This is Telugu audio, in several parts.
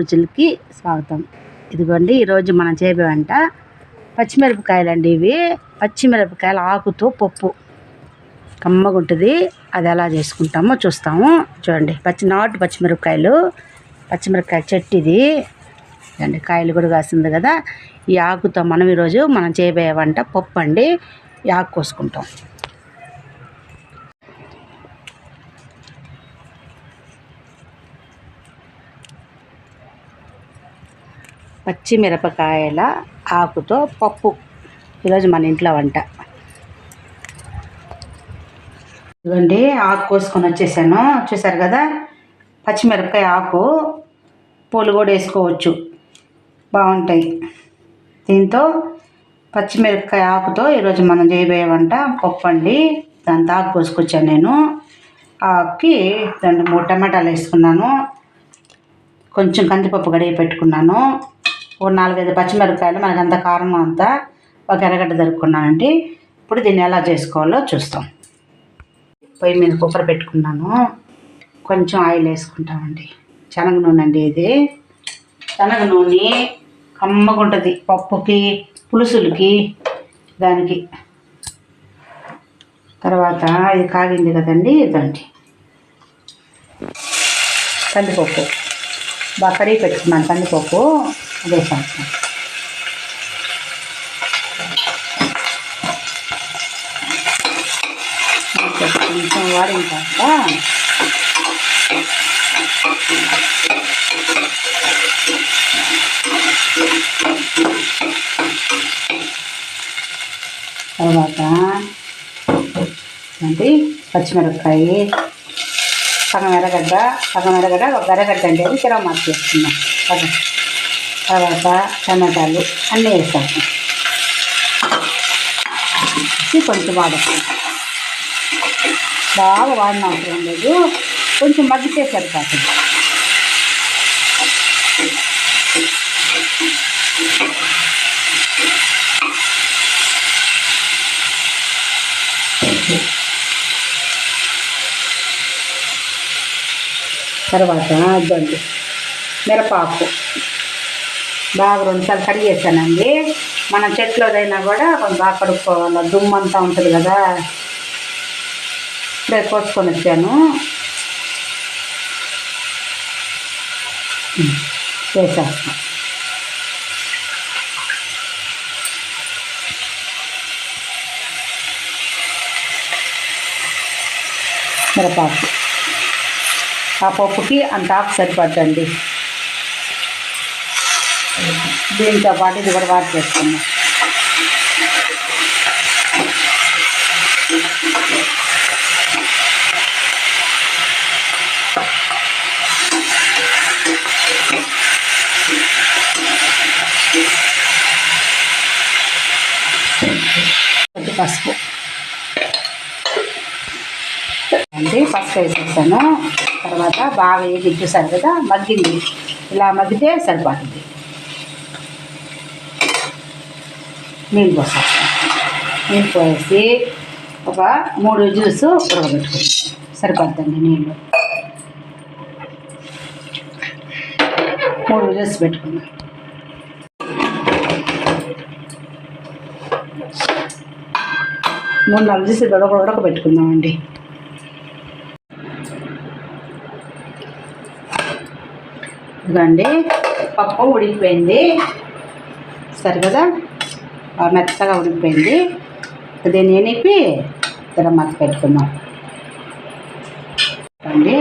రుచులకి స్వాగతం. ఇదిగోండి ఈరోజు మనం చేపే వంట పచ్చిమిరపకాయలు అండి ఇవి. పచ్చిమిరపకాయల ఆకుతో పప్పు. కమ్మగుంటుంది అది ఎలా చేసుకుంటామో చూస్తాము. చూడండి పచ్చి నాటు పచ్చిమిరపకాయలు. పచ్చిమిరపకాయ చెట్టు ఇది అండి కాయలు కూడా కాసింది కదా. ఈ ఆకుతో మనం ఈరోజు మనం చేయబోయే వంట పప్పు అండి. ఈ ఆకు కోసుకుంటాం. పచ్చిమిరపకాయల ఆకుతో పప్పు. ఈరోజు మన ఇంట్లో వంట. ఇదిగోండి ఆకు కోసుకొని వచ్చేసాను. చూసారు కదా? పచ్చిమిరపకాయ ఆకు. పూలు కూడా వేసుకోవచ్చు. బాగుంటాయి. దీంతో పచ్చిమిరపకాయ ఆకుతో ఈరోజు మనం చేయబోయే వంట పప్పు అండి. దాంతో ఆకు కోసుకొచ్చాను నేను. ఆకుకి రెండు మూడు టమాటాలు వేసుకున్నాను. కొంచెం కందిపప్పు గడిగి పెట్టుకున్నాను. ఓ నాలుగైదు పచ్చిమిరపకాయలు మనకు అంత కారం అంతా ఒక ఎర్రగడ్డ దొరుకున్నానండి ఇప్పుడు దీన్ని ఎలా చేసుకోవాలో చూస్తాం. పొయ్యి మీద కుక్కర్ పెట్టుకున్నాను. కొంచెం ఆయిల్ వేసుకుంటామండి. శనగ నూనె అండి ఇది. శనగ నూనె కమ్మగుంటుంది పప్పుకి పులుసులకి దానికి. తర్వాత ఇది కాగింది కదండి ఇదండి. కందిపప్పు. బాగా కడిగి పెట్టుకున్నాను కందిపప్పు. అదే వేసేస్తాను కొంచెం వాడిన తర్వాత తర్వాత ఏంటి? పచ్చిమిరపకాయ సగం ఎర్రగడ్డ సగం ఎర్రగడ్డ ఒక ఎర్రగడ్డ అండి. అది తర్వాత టమాటాలు అన్నీ వేసాము వేసి కొంచెం వాడేస్తాం బాగా వాడిన అవసరం లేదు. కొంచెం మగ్గితే సరిపోతుంది. తర్వాత అద్దండి మిరపాకు. బాగా రెండుసార్లు కడిగేసానండి మన చెట్లోదైనా కూడా కొంచెం బాగా కడుక్కోవాలి. దుమ్ము అంతా ఉంటుంది కదా. ఇప్పుడే కోసుకొని వచ్చాను. ఉమ్, వేసేస్తాం మిరపాకు ఆ పప్పుకి అంత ఆకు సరిపడండి దీంతో పాటు ఇది కూడా వాటి చేసుకున్నాం పసుపు. అండి పసుపు వేసేసాను. తర్వాత బాగా వేగి చూసారు కదా మగ్గింది. ఇలా మగ్గితే సరిపోతుంది. నీళ్ళు పోసేస్తాం నీళ్ళు పోసి ఒక మూడు జ్యూస్ ఉడకబెట్టుకుంటాం. సరిపోద్దండి నీళ్ళు. మూడు జ్యూస్ పెట్టుకుందాం మూడు నాలుగు జ్యూస్ ఉడక ఉడకబెట్టుకుందామండి. ఇదిగోండి పప్పు ఉడికిపోయింది. సరే కదా మెత్తగా ఉడికిపోయింది. దీన్ని ఎనిపి మత పెట్టుకుందాం. అండి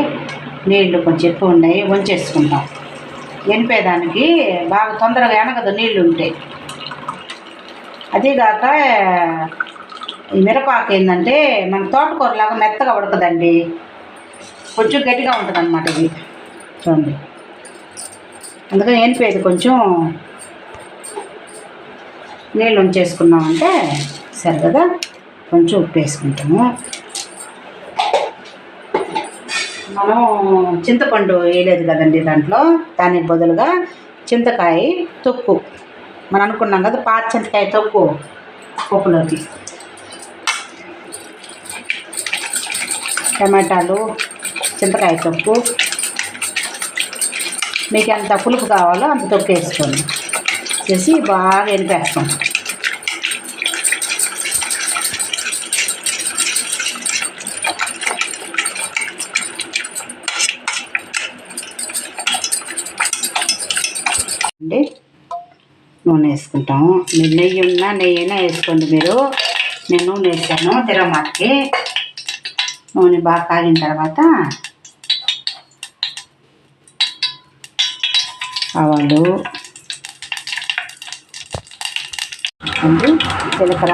నీళ్ళు కొంచెం ఎక్కువ ఉన్నాయి వంచేసుకుంటాం ఎనిపేదానికి బాగా తొందరగా ఎనగదు నీళ్ళు ఉంటాయి అదేగాక ఈ మిరపాకు ఏంటంటే మన తోటకూరలాగా మెత్తగా ఉడకదండి. కొంచెం గట్టిగా ఉంటుంది అనమాట ఇది. చూడండి. అందుకని ఎనిపేది కొంచెం. నీళ్ళు ఉంచేసుకున్నామంటే సరిగదా కొంచెం ఉప్పు వేసుకుంటాము. మనం చింతపండు వేయలేదు కదండి దాంట్లో. దానికి బదులుగా చింతకాయ తొక్కు. మనం అనుకున్నాం కదా పాత చింతకాయ తొక్కు పప్పులోకి. టమాటాలు చింతకాయ తొక్కు. మీకు ఎంత పులుపు కావాలో అంత తొక్కేసుకోండి చేసి బాగా ఎనిపేస్తాం అండి నూనె వేసుకుంటాము మీరు నెయ్యి ఉన్నా నెయ్యి అయినా వేసుకోండి మీరు. నేను నూనె వేసాను తిరగమాతకి నూనె బాగా కాగిన తర్వాత ఆవాలు అండి జీలకర్ర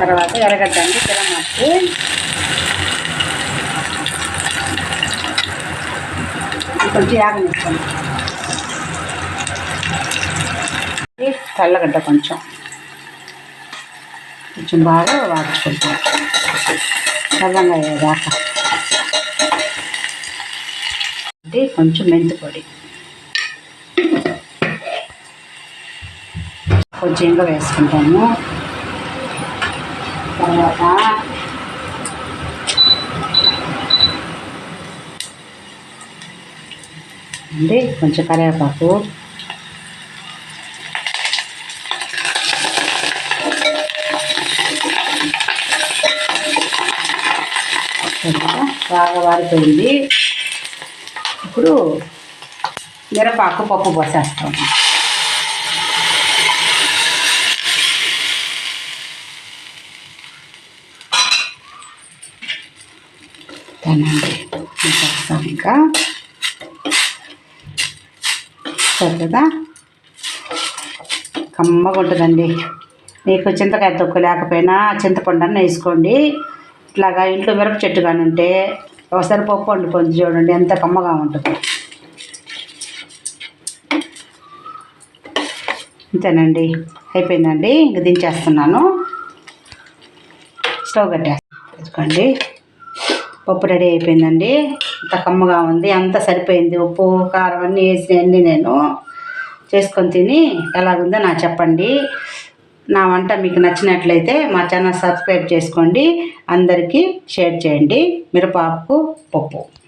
తర్వాత ఎర్రగడ్డ అండి తిరగమాతకి కొంచెం యాగనిస్తాను తెల్లగడ్డ కొంచెం కొంచెం బాగా వాడుకుంటాం చల్లంగా అయ్యేదాకా అంటే కొంచెం మెంతి పొడి. కొంచెం ఇంకా వేసుకుంటాము. తర్వాత అండి కొంచెం కరివేపాకు. బాగా వాడిపోయింది. ఇప్పుడు మిరపాకు పప్పు పోసేస్తాం. తినండి ఇంకా. సరే కదా? కమ్మగా ఉంటుందండి. మీకు చింతకాయ తొక్కు లేకపోయినా చింతపండు అన్న వేసుకోండి. ఇట్లాగా ఇంట్లో మిరప చెట్టు కానీ ఉంటే ఒకసారి పప్పు వండుకొని చూడండి ఎంత కమ్మగా ఉంటుంది. అంతేనండి అయిపోయిందండి ఇంక దించేస్తున్నాను. స్టవ్ కట్టేసుకోండి పప్పు రెడీ అయిపోయిందండి అంత కమ్మగా ఉంది అంత సరిపోయింది ఉప్పు కారం అన్నీ వేసి అన్నీ నేను చేసుకొని తిని ఎలాగుందో నాకు చెప్పండి. నా వంట మీకు నచ్చినట్లయితే మా ఛానల్ సబ్స్క్రైబ్ చేసుకోండి. అందరికీ షేర్ చేయండి. మిరపాకు పప్పు.